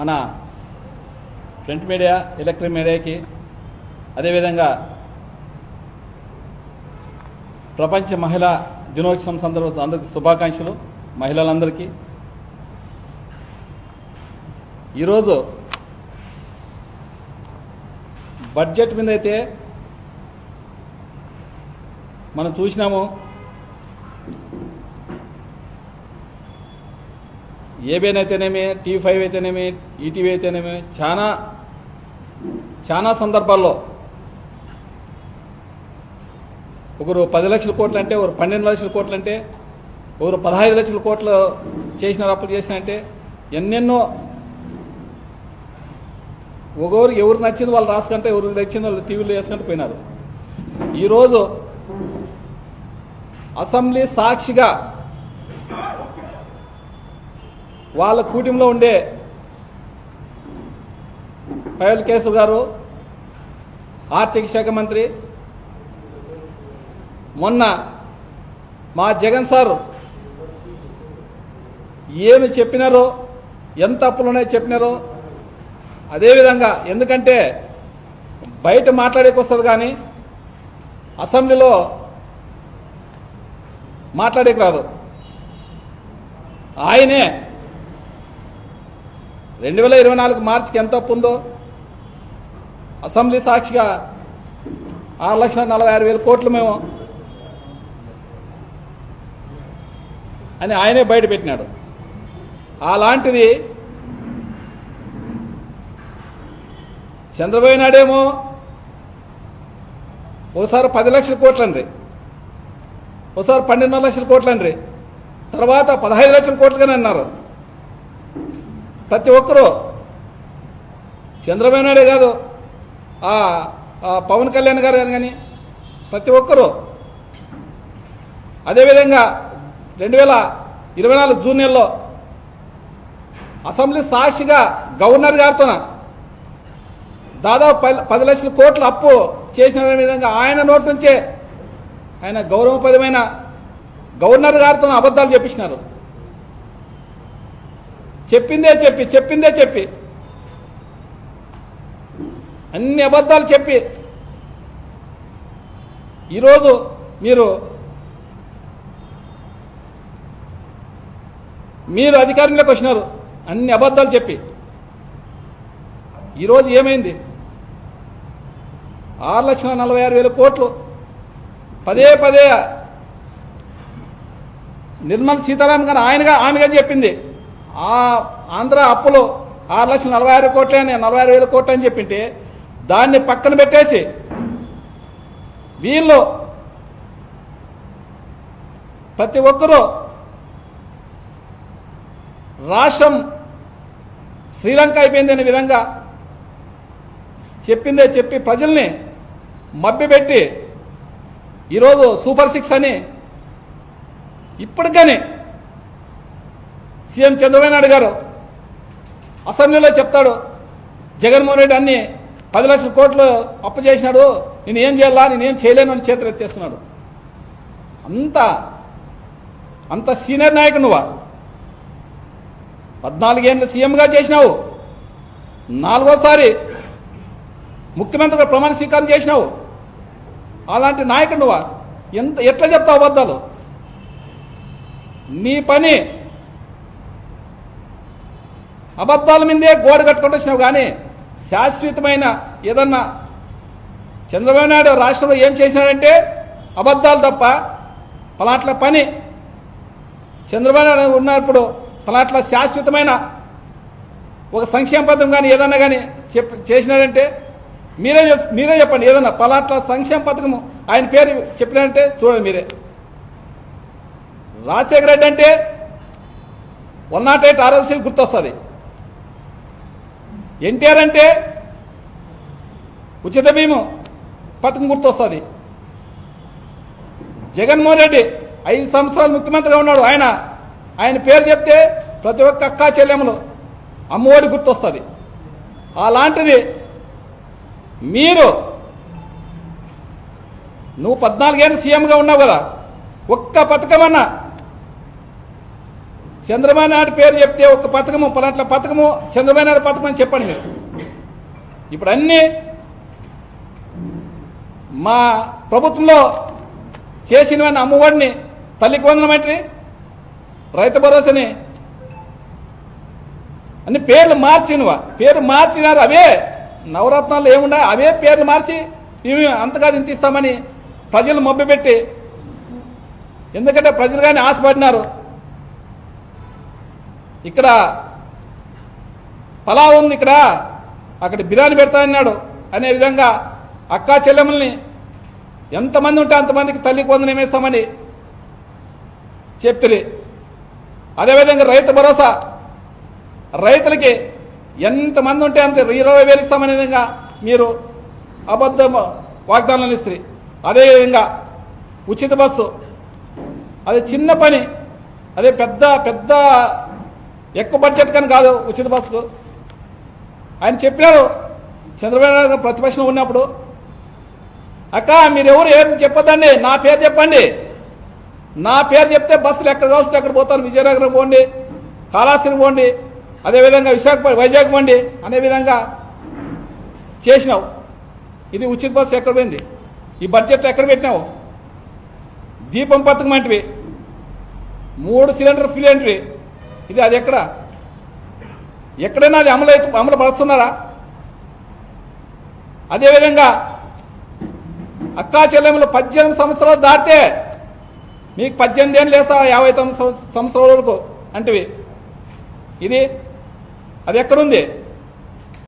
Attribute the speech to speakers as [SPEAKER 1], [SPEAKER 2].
[SPEAKER 1] మన print media electric మీడియాకి అదేవిధంగా ప్రపంచ మహిళా దినోత్సవం సందర్భంగా అందరికీ శుభాకాంక్షలు మహిళలందరికీ. ఈరోజు బడ్జెట్ మీద అయితే మనం చూసినాము ఏబిఎన్ అయితేనేమి టీ ఫైవ్ అయితేనేమి ఈటీవీ అయితేనేమి చాలా చాలా సందర్భాల్లో ఒకరు పది లక్షల కోట్లు అంటే ఒకరు పన్నెండు లక్షల కోట్లు అంటే ఒకరు పదహైదు లక్షల కోట్లు చేసిన అప్పులు చేసిన అంటే ఎన్నెన్నో ఒకరు ఎవరు నచ్చింది వాళ్ళు రాసుకుంటే ఎవరికి నచ్చింది వాళ్ళు టీవీలో వేసుకుంటూ పోయినారు. ఈరోజు అసెంబ్లీ సాక్షిగా వాళ్ళ కూటమిలో ఉండే పయల్ కేసు గారు ఆర్థిక శాఖ మంత్రి. మొన్న మా జగన్ సార్ ఏమి చెప్పినారో ఎంత అప్పులున్నాయో చెప్పినారో అదేవిధంగా ఎందుకంటే బయట మాట్లాడేకి వస్తుంది కానీ అసెంబ్లీలో మాట్లాడేకి రాదు. ఆయనే రెండు వేల ఇరవై నాలుగు మార్చికి ఎంత అప్పు ఉందో? అసెంబ్లీ సాక్షిగా ఆరు లక్షల నలభై ఆరు వేల కోట్లు మేము అని ఆయనే బయట పెట్టినాడు. అలాంటిది చంద్రబాబు నాయుడేమో ఓసారి పది లక్షల కోట్లండ్రి. ఒకసారి పన్నెండున్నర లక్షల కోట్లండ్రి. తర్వాత పదహైదు లక్షల కోట్లుగానే అన్నారు. ప్రతి ఒక్కరూ. చంద్రబాబు నాయుడే కాదు పవన్ కళ్యాణ్ గారు కానీ ప్రతి ఒక్కరూ. అదేవిధంగా రెండు వేల ఇరవై నాలుగు జూన్ నెలలో అసెంబ్లీ సాక్షిగా గవర్నర్ గారితో దాదాపు పది పది లక్షల కోట్ల అప్పు చేసిన విధంగా ఆయన నోటి నుంచే ఆయన గౌరవపదమైన గవర్నర్ గారితో అబద్ధాలు చెప్పించినారు చెప్పిందే చెప్పి చెప్పిందే చెప్పి. అన్ని అబద్ధాలు చెప్పి. ఈరోజు మీరు మీరు అధికారంలోకి వచ్చినారు అన్ని అబద్ధాలు చెప్పి. ఈరోజు ఏమైంది? ఆరు లక్షల నలభై ఆరు వేల కోట్లు పదే పదే నిర్మల్ సీతారాం గారు ఆయనగా ఆమెగా చెప్పింది. ఆ ఆంధ్ర అప్పులు ఆరు లక్షల నలభై ఆరు కోట్లే నలభై ఆరు వేల కోట్లు అని చెప్పింటే దాన్ని పక్కన పెట్టేసి వీళ్ళు ప్రతి ఒక్కరూ రాష్ట్రం శ్రీలంక అయిపోయింది అనే విధంగా చెప్పిందే చెప్పి ప్రజల్ని మభ్యపెట్టి ఈరోజు సూపర్ సిక్స్ అని ఇప్పటికని సీఎం చంద్రబాబు నాయుడు గారు అసెంబ్లీలో చెప్తాడు జగన్మోహన్ రెడ్డి అన్ని పది లక్షల కోట్లు అప్పు చేసినాడు నేను ఏం చేయాలా నేనేం చేయలేను అని చేతులెత్తేస్తున్నాడు. అంత అంత సీనియర్ నాయకుడు నువ్వా? పద్నాలుగేళ్ళు సీఎంగా చేసినావు నాలుగోసారి ముఖ్యమంత్రిగా ప్రమాణ స్వీకారం చేసినావు అలాంటి నాయకుడు నువ్వా? ఎంత ఎట్లా చెప్తావు అబద్ధాలు? నీ పని అబద్ధాల మీదే గోడ కట్టుకుంటూ వచ్చినావు కానీ శాశ్వతమైన ఏదన్నా చంద్రబాబు నాయుడు రాష్ట్రంలో ఏం చేసినాడంటే అబద్ధాలు తప్ప పలాట్ల పని. చంద్రబాబు నాయుడు ఉన్నప్పుడు పలాట్ల శాశ్వతమైన ఒక సంక్షేమ పథకం కానీ ఏదన్నా కానీ చెప్ చేసినాడంటే మీరే మీరే చెప్పండి ఏదన్నా పలాట్ల సంక్షేమ పథకము ఆయన పేరు చెప్పినాడంటే చూడండి మీరే. రాజశేఖర రెడ్డి అంటే వన్ నాట్ ఎయిట్ ఆర్ఎస్సీ గుర్తొస్తుంది. ఎన్టీఆర్ అంటే ఉచిత భీము. పథకం గుర్తొస్తుంది. జగన్మోహన్ రెడ్డి ఐదు సంవత్సరాలు ముఖ్యమంత్రిగా ఉన్నాడు. ఆయన ఆయన పేరు చెప్తే ప్రతి ఒక్క అక్కా చెల్లెములు అమ్మఒడి గుర్తొస్తుంది. అలాంటిది మీరు నువ్వు పద్నాలుగేళ్ళు సీఎంగా ఉన్నావు కదా ఒక్క పథకమన్నా చంద్రబాబు నాయుడు పేరు చెప్తే ఒక పథకము పలాంట్ల పథకము చంద్రబాబు నాయుడు పథకం అని చెప్పండి మీరు. ఇప్పుడు అన్నీ మా ప్రభుత్వంలో చేసినవన్నీ అమ్మఒడిని తల్లికి వందనమంటే రైతు భరోసాని. అన్ని పేర్లు మార్చినవా? పేరు మార్చినారు అవే నవరత్నాలు ఏముండా? అవే పేర్లు మార్చి ఇవి అంతగా ఇంత ఇస్తామని ప్రజలు పెట్టి ఎందుకంటే ప్రజలు కానీ ఆశపడినారు. ఇక్కడ పలావ్ ఉంది ఇక్కడ. అక్కడ బిర్యానీ పెడతానన్నాడు అనే విధంగా అక్కా చెల్లెమ్మల్ని ఎంతమంది ఉంటే అంతమందికి తల్లికి వందనం వేస్తామని చెప్తుంది అదేవిధంగా రైతు భరోసా. రైతులకి ఎంతమంది ఉంటే అంత ఇరవై వేలు ఇస్తామనే విధంగా మీరు అబద్ధ వాగ్దానాలు ఇస్తుంది అదేవిధంగా ఉచిత బస్సు. అది చిన్న పని. అదే పెద్ద పెద్ద ఎక్కువ బడ్జెట్ కానీ కాదు ఉచిత బస్సు ఆయన చెప్పారు చంద్రబాబు నాయుడు ప్రతిపక్షం ఉన్నప్పుడు. అక్క మీరెవరు ఏం చెప్పదండి నా పేరు చెప్పండి. నా పేరు చెప్తే బస్సులు ఎక్కడ కావాల్సి అక్కడ పోతాను. విజయనగరం పోండి కాళాస్త్రి పోండి అదేవిధంగా విశాఖపట్నం వైజాగ్ పోండి అనే విధంగా చేసినావు. ఇది ఉచిత బస్సు ఎక్కడ పోయింది? ఈ బడ్జెట్ ఎక్కడ పెట్టినావు? దీపం పథకం అంటివి. మూడు సిలిండర్ ఫ్రీ అంటివి. ఇది అది ఎక్కడ? ఎక్కడైనా అది అమలు అయితే అమలు పరుస్తున్నారా అదేవిధంగా అక్కా చెల్లెములు పద్దెనిమిది సంవత్సరాలు దాటితే మీకు పద్దెనిమిది ఏళ్ళు లేసా యాభై తొమ్మిది సంవత్సరాల వరకు అంటివి. ఇది అది ఎక్కడుంది?